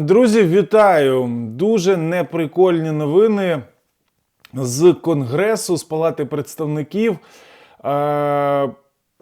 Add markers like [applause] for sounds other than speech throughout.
Друзі, вітаю! Дуже неприкольні новини з Конгресу, з Палати представників. Е,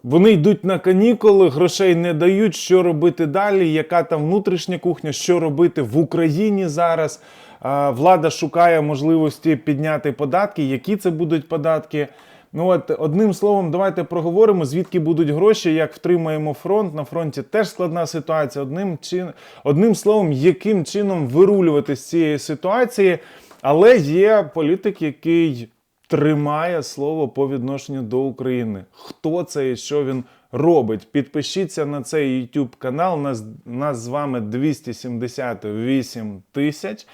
Вони йдуть на канікули, грошей не дають. Що робити далі? Яка там внутрішня кухня? Що робити в Україні зараз? Е, Влада шукає можливості підняти податки. Які це будуть податки? Ну от одним словом, давайте проговоримо, звідки будуть гроші, як втримаємо фронт. На фронті теж складна ситуація. Одним чин... одним словом, яким чином вирулювати з цієї ситуації. Але є політик, який тримає слово по відношенню до України. Хто це і що він робить? Підпишіться на цей YouTube канал. Нас, нас з вами 278 тисяч.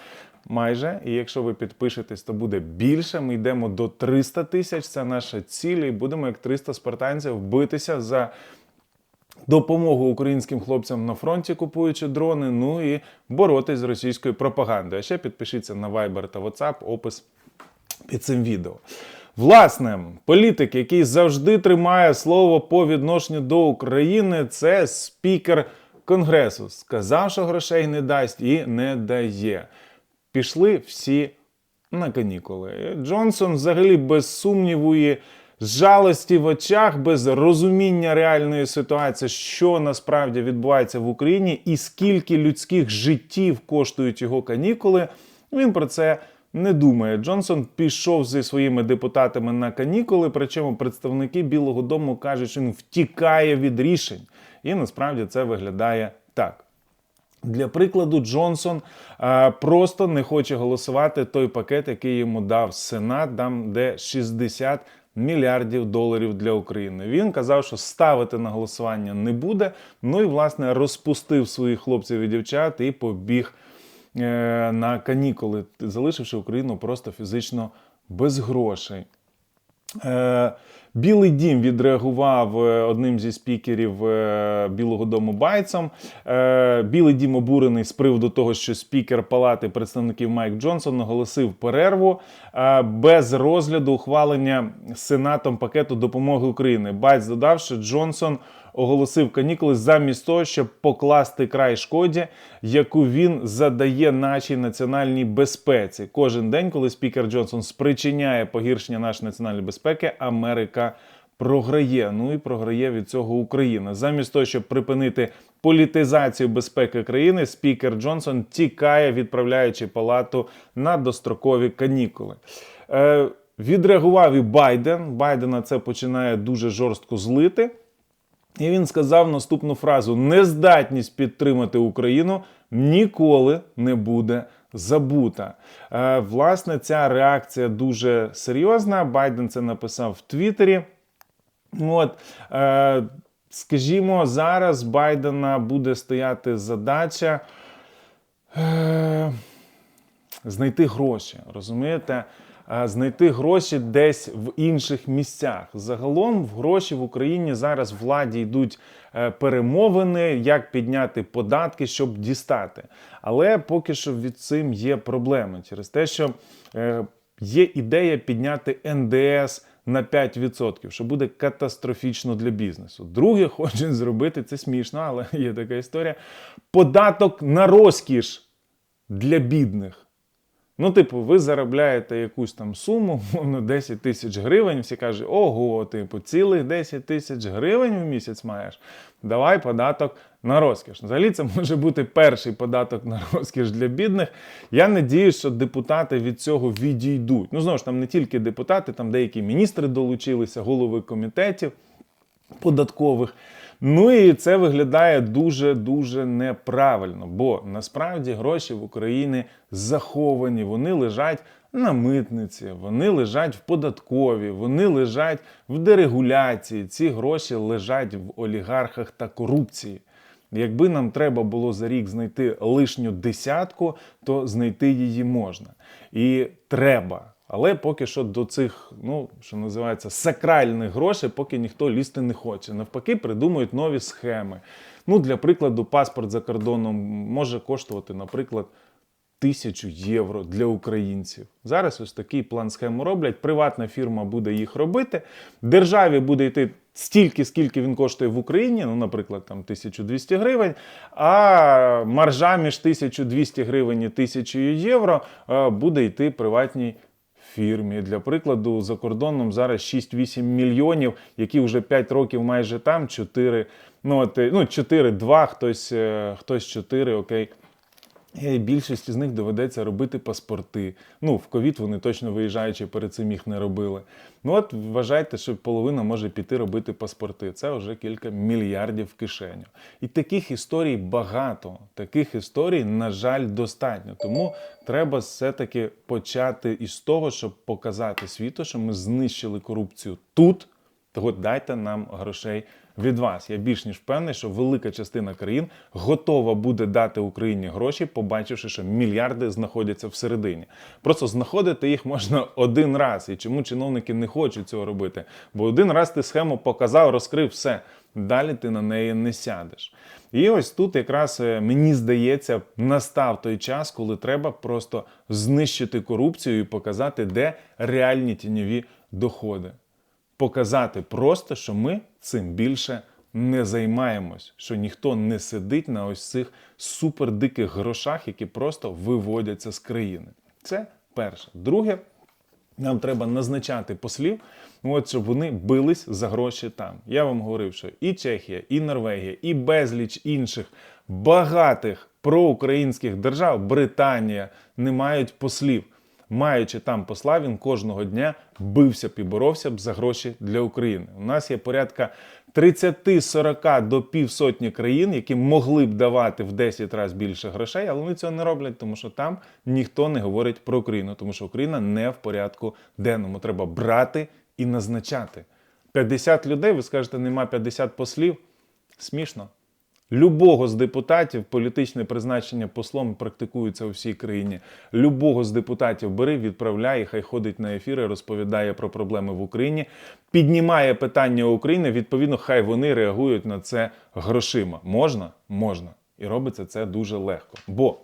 Майже, і якщо ви підпишетесь, то буде більше. Ми йдемо до 300 тисяч. Це наша ціль. І будемо як 300 спартанців битися за допомогу українським хлопцям на фронті, купуючи дрони. Ну і боротись з російською пропагандою. А ще підпишіться на Viber та WhatsApp, опис під цим відео. Власне, політик, який завжди тримає слово по відношенню до України, це спікер Конгресу. Сказав, що грошей не дасть і не дає. Пішли всі на канікули. Джонсон взагалі без сумніву з жалості в очах, без розуміння реальної ситуації, що насправді відбувається в Україні, і скільки людських життів коштують його канікули. Він про це не думає. Джонсон пішов зі своїми депутатами на канікули, причому представники Білого Дому кажуть, що він втікає від рішень. І насправді це виглядає так. Для прикладу, Джонсон е, просто не хоче голосувати той пакет, який йому дав Сенат, там де 60 мільярдів доларів для України. Він казав, що ставити на голосування не буде. Ну і власне розпустив своїх хлопців і дівчат і побіг е, на канікули, залишивши Україну просто фізично без грошей. Е, Білий дім відреагував е, одним зі спікерів е, Білого Дому Байцом. Е, Білий дім обурений з приводу того, що спікер Палати представників Майк Джонсон оголосив перерву без розгляду ухвалення Сенатом пакету допомоги України. Байц додав, що Джонсон оголосив канікули замість того, щоб покласти край шкоді, яку він задає нашій національній безпеці. Кожен день, коли спікер Джонсон спричиняє погіршення нашої національної безпеки, Америка програє. Ну і програє від цього Україна. Замість того, щоб припинити політизацію безпеки країни, спікер Джонсон тікає, відправляючи палату на дострокові канікули. Е, Відреагував і Байден. Байдена це починає дуже жорстко злити. І він сказав наступну фразу: нездатність підтримати Україну ніколи не буде забута. Е, власне, ця реакція дуже серйозна. Байден це написав в Твіттері. От, е, скажімо, зараз Байдена буде стояти задача е, знайти гроші. Розумієте? Е, Знайти гроші десь в інших місцях. Загалом в гроші в Україні зараз владі йдуть е, перемовини, як підняти податки, щоб дістати. Але поки що від цим є проблеми через те, що е, є ідея підняти НДС на 5%, що буде катастрофічно для бізнесу. Друге, хочуть зробити це смішно, але є така історія. Податок на розкіш для бідних. Ну, типу, ви заробляєте якусь там суму, [laughs] мовно 10 тисяч гривень. Всі кажуть, ого, типу, цілих 10 тисяч гривень в місяць маєш. Давай податок на розкіш. Взагалі, це може бути перший податок на [laughs] розкіш для бідних. Я надіюсь, що депутати від цього відійдуть. Ну, знову ж там не тільки депутати, там деякі міністри долучилися, голови комітетів податкових. Ну і це виглядає дуже-дуже неправильно, бо насправді гроші в Україні заховані, вони лежать на митниці, вони лежать в податковій, вони лежать в дерегуляції. Ці гроші лежать в олігархах та корупції. Якби нам треба було за рік знайти лишню десятку, то знайти її можна. І треба. Але поки що до цих, ну що називається, сакральних грошей, поки ніхто лізти не хоче. Навпаки, придумують нові схеми. Ну, для прикладу, паспорт за кордоном може коштувати, наприклад, тисячу євро для українців. Зараз ось такий план схему роблять. Приватна фірма буде їх робити. Державі буде йти стільки, скільки він коштує в Україні, ну, наприклад, там 1200 гривень, а маржа між 1200 гривень і 1000 євро е, буде йти приватній фірмі. Для прикладу, за кордоном зараз 6-8 мільйонів, які вже 5 років майже там, 4, ну, от, ну 4, 2, хтось, е, хтось 4, окей. І більшості з них доведеться робити паспорти. Ну, в ковід вони точно виїжджаючи перед цим їх не робили. Ну от вважайте, що половина може піти робити паспорти. Це вже кілька мільярдів в кишеню. І таких історій багато. Таких історій, на жаль, достатньо. Тому треба все-таки почати із того, щоб показати світу, що ми знищили корупцію тут. Того дайте нам грошей від вас. Я більш ніж впевнений, що велика частина країн готова буде дати Україні гроші, побачивши, що мільярди знаходяться всередині. Просто знаходити їх можна один раз. І чому чиновники не хочуть цього робити? Бо один раз ти схему показав, розкрив все. Далі ти на неї не сядеш. І ось тут якраз е, мені здається, настав той час, коли треба просто знищити корупцію і показати, де реальні тіньові доходи показати просто, що ми цим більше не займаємось, що ніхто не сидить на ось цих супердиких грошах, які просто виводяться з країни. Це перше. Друге, нам треба назначати послів, от щоб вони бились за гроші там. Я вам говорив, що і Чехія, і Норвегія, і безліч інших багатих проукраїнських держав, Британія не мають послів маючи там посла, він кожного дня бився б і боровся б за гроші для України. У нас є порядка 30-40 до півсотні країн, які могли б давати в 10 разів більше грошей, але вони цього не роблять, тому що там ніхто не говорить про Україну, тому що Україна не в порядку денному. Треба брати і назначати. 50 людей, ви скажете, нема 50 послів. Смішно. Любого з депутатів політичне призначення послом практикується у всій країні. Любого з депутатів бери, відправляй, хай ходить на ефіри, розповідає про проблеми в Україні, піднімає питання України. Відповідно, хай вони реагують на це грошима. Можна? Можна. І робиться це дуже легко. Бо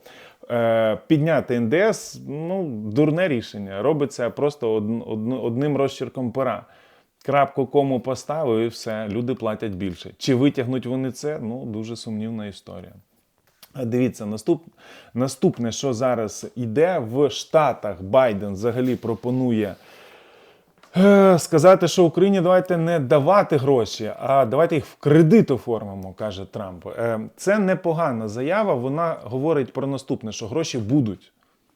е, підняти НДС ну, дурне рішення. Робиться просто од, од, одним розчерком пера. Крапку кому поставив і все, люди платять більше. Чи витягнуть вони це? Ну, дуже сумнівна історія. Дивіться, наступ, наступне, що зараз іде в Штатах, Байден взагалі пропонує е, сказати, що Україні давайте не давати гроші, а давайте їх в кредит оформимо, каже Трамп. Е, це непогана заява. Вона говорить про наступне, що гроші будуть.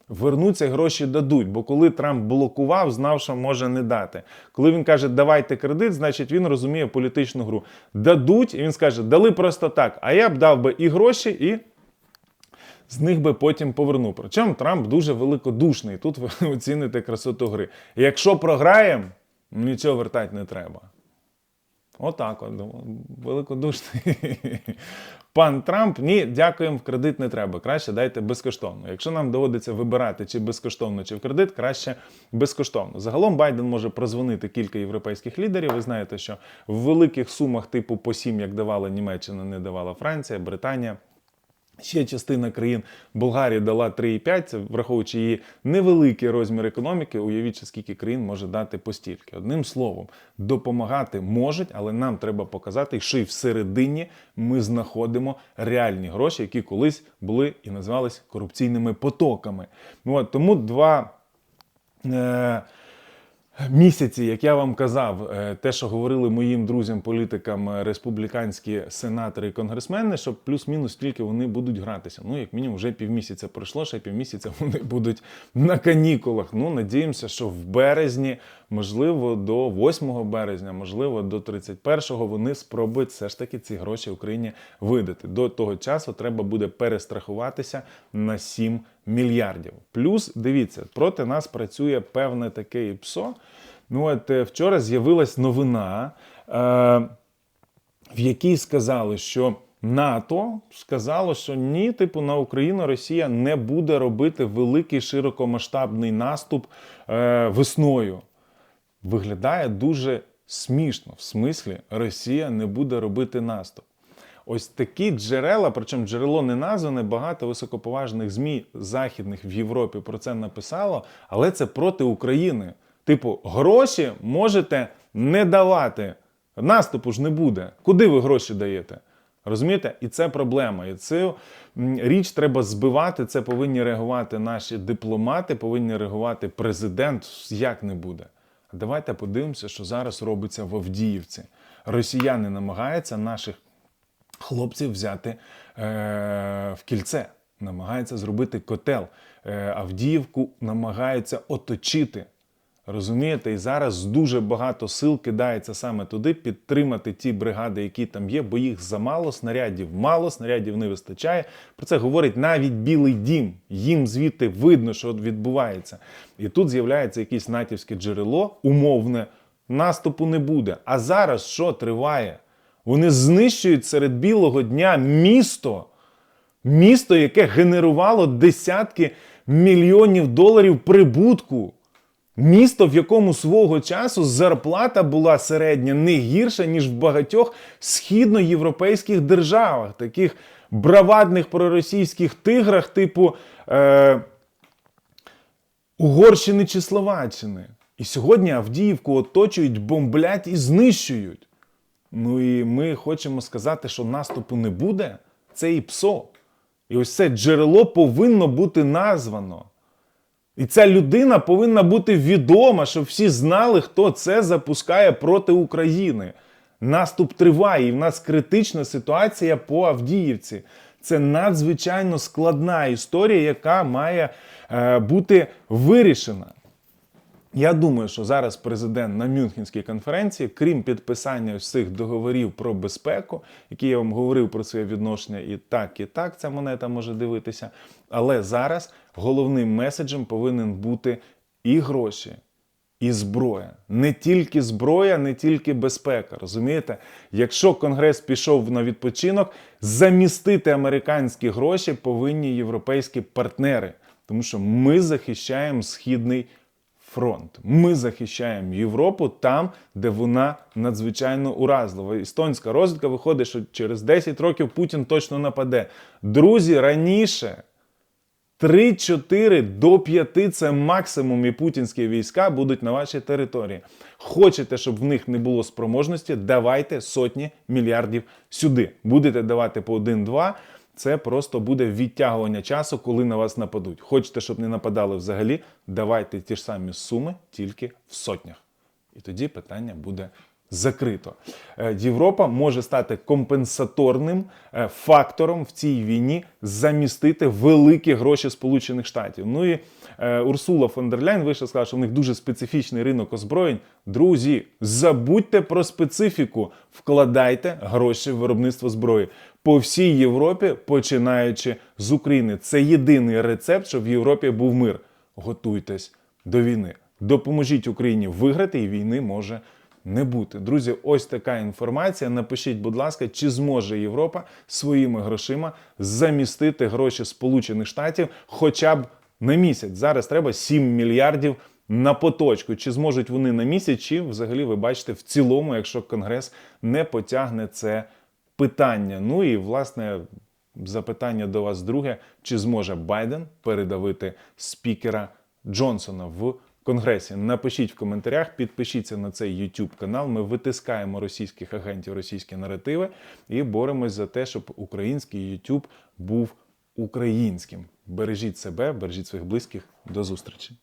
Вернуться гроші дадуть, бо коли Трамп блокував, знав, що може не дати. Коли він каже, давайте кредит, значить він розуміє політичну гру. Дадуть, і він скаже, дали просто так. А я б дав би і гроші, і з них би потім повернув. Причому Трамп дуже великодушний. Тут ви [laughs] оціните красоту гри. Якщо програємо, нічого вертати не треба. Отак от, великодушний пан Трамп. Ні, дякуємо, в кредит не треба. Краще дайте безкоштовно. Якщо нам доводиться вибирати, чи безкоштовно, чи в кредит, краще безкоштовно. Загалом Байден може прозвонити кілька європейських лідерів. Ви знаєте, що в великих сумах, типу по 7, як давала Німеччина, не давала Франція, Британія. Ще частина країн Болгарія дала 3,5, враховуючи її невеликий розмір економіки. Уявіть, скільки країн може дати постільки. Одним словом, допомагати можуть, але нам треба показати, що і всередині ми знаходимо реальні гроші, які колись були і називались корупційними потоками. От, Тому два. Е- Місяці, як я вам казав, е, те, що говорили моїм друзям-політикам е, республіканські сенатори і конгресмени, що плюс-мінус стільки вони будуть гратися. Ну, як мінімум, вже півмісяця пройшло, ще півмісяця [laughs] вони будуть на канікулах. Ну, надіємося, що в березні, можливо, до 8 березня, можливо, до 31-го вони спробують все ж таки ці гроші Україні видати. До того часу треба буде перестрахуватися на 7 мільярдів. Плюс дивіться, проти нас працює певне таке ІПСО. Ну от е, вчора з'явилась новина, е, в якій сказали, що НАТО сказало, що ні, типу на Україну Росія не буде робити великий широкомасштабний наступ е, весною. Виглядає дуже смішно. В смислі, Росія не буде робити наступ. Ось такі джерела, причому джерело не назване, багато високоповажних ЗМІ західних в Європі про це написало, але це проти України. Типу, гроші можете не давати. Наступу ж не буде. Куди ви гроші даєте? Розумієте? І це проблема. І цю річ треба збивати. Це повинні реагувати наші дипломати, повинні реагувати президент. Як не буде. Давайте подивимося, що зараз робиться в Авдіївці. Росіяни намагаються наших хлопців взяти е, в кільце, намагаються зробити котел. Е, Авдіївку намагаються оточити. Розумієте, і зараз дуже багато сил кидається саме туди підтримати ті бригади, які там є, бо їх замало, снарядів мало, снарядів не вистачає. Про це говорить навіть Білий Дім. Їм звідти видно, що відбувається. І тут з'являється якесь натівське джерело, умовне, наступу не буде. А зараз що триває? Вони знищують серед білого дня місто. Місто, яке генерувало десятки мільйонів доларів прибутку. Місто, в якому свого часу зарплата була середня не гірша, ніж в багатьох східноєвропейських державах, таких бравадних проросійських тиграх, типу е, Угорщини чи Словаччини. І сьогодні Авдіївку оточують, бомблять і знищують. Ну і ми хочемо сказати, що наступу не буде. Це і ПСО. І ось це джерело повинно бути названо. І ця людина повинна бути відома, щоб всі знали, хто це запускає проти України. Наступ триває, і в нас критична ситуація по Авдіївці. Це надзвичайно складна історія, яка має е, бути вирішена. Я думаю, що зараз президент на Мюнхенській конференції, крім підписання цих договорів про безпеку, які я вам говорив про своє відношення, і так, і так ця монета може дивитися. Але зараз головним меседжем повинен бути і гроші, і зброя. Не тільки зброя, не тільки безпека. Розумієте? Якщо Конгрес пішов на відпочинок, замістити американські гроші повинні європейські партнери, тому що ми захищаємо східний фронт. Ми захищаємо Європу там, де вона надзвичайно уразлива. Естонська розвідка виходить, що через 10 років Путін точно нападе. Друзі, раніше 3-4 до 5 це максимум, і путінські війська будуть на вашій території. Хочете, щоб в них не було спроможності, давайте сотні мільярдів сюди. Будете давати по 1-2, це просто буде відтягування часу, коли на вас нападуть. Хочете, щоб не нападали взагалі, давайте ті ж самі суми, тільки в сотнях. І тоді питання буде закрито. Е, Європа може стати компенсаторним е, фактором в цій війні, замістити великі гроші Сполучених Штатів. Ну і е, Урсула фон дер Ляйн вийшла сказала, що в них дуже специфічний ринок озброєнь. Друзі, забудьте про специфіку, вкладайте гроші в виробництво зброї по всій Європі, починаючи з України. Це єдиний рецепт, щоб в Європі був мир. Готуйтесь до війни. Допоможіть Україні виграти, і війни може не бути. Друзі, ось така інформація. Напишіть, будь ласка, чи зможе Європа своїми грошима замістити гроші Сполучених Штатів хоча б на місяць. Зараз треба 7 мільярдів на поточку. Чи зможуть вони на місяць, чи взагалі ви бачите в цілому, якщо Конгрес не потягне це питання. Ну і власне. Запитання до вас друге: чи зможе Байден передавити спікера Джонсона в Конгресі? Напишіть в коментарях, підпишіться на цей YouTube канал. Ми витискаємо російських агентів, російські наративи і боремось за те, щоб український YouTube був українським. Бережіть себе, бережіть своїх близьких. До зустрічі.